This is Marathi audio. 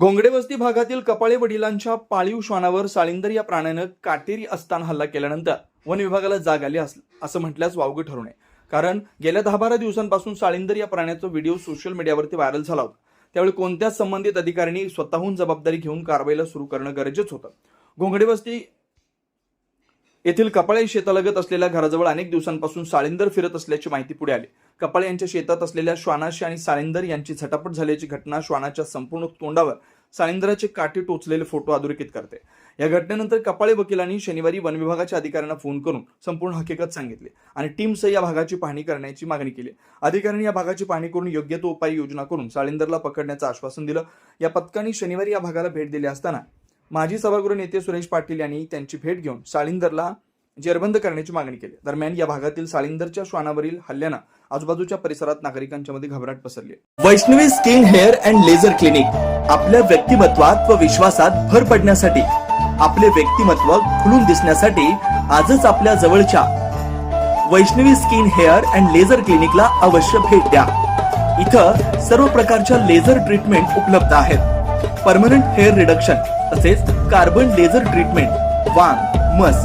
गोंगडेवस्ती भागातील कपाळे वडिलांच्या पाळीव श्वानावर साळिंदर या प्राण्यानं काटेरी असताना हल्ला केल्यानंतर वन विभागाला जाग आली अस- असं म्हटल्यास वावगं ठरू नये. कारण गेल्या दहा बारा दिवसांपासून साळिंदर या प्राण्याचा व्हिडिओ सोशल मीडियावरती व्हायरल झाला होता. त्यावेळी कोणत्याच संबंधित अधिकाऱ्यांनी स्वतःहून जबाबदारी घेऊन कारवाईला सुरू करणं गरजेचं होतं. गोंगडेवस्ती येथील कपाळे शेतालगत असलेल्या घराजवळ अनेक दिवसांपासून साळिंदर फिरत असल्याची माहिती पुढे आली. कपाळे यांच्या शेतात असलेल्या श्वानाशी आणि साळेंदर यांची झटापट झाल्याची घटना श्वानाच्या संपूर्ण तोंडावर साळेंदराचे काटे टोचलेले फोटो अधोरेखित करते. या घटनेनंतर कपाळे वकिलांनी शनिवारी वन विभागाच्या अधिकाऱ्यांना फोन करून संपूर्ण हकीकत सांगितली आणि टीमसह या भागाची पाहणी करण्याची मागणी केली. अधिकाऱ्यांनी या भागाची पाहणी करून योग्य तो उपाययोजना करून साळिंदरला पकडण्याचं आश्वासन दिलं. या पथकाने शनिवारी या भागाला भेट दिली असताना माजी सभागृह नेते सुरेश पाटील यांनी त्यांची भेट घेऊन साळिंदरला जेरबंद करण्याची मागणी केली. दरम्यान या भागातील साळिंदरच्या श्वानावरील हल्ल्यानं आजूबाजूच्या परिसरात नागरिकांच्या मध्ये घबराट पसरली Vaishnavi skin hair and laser clinic आपल्या व्यक्तिमत्वात व विश्वासात भर पडण्यासाठी आपले व्यक्तिमत्व खुलून दिसण्यासाठी आजच आपल्या जवळच्या Vaishnavi skin hair and laser क्लिनिकला अवश्य भेट द्या. इथं सर्व प्रकारच्या लेझर ट्रीटमेंट उपलब्ध आहेत. परमनंट हेअर रिडक्शन तसेच कार्बन लेझर ट्रीटमेंट वांग मस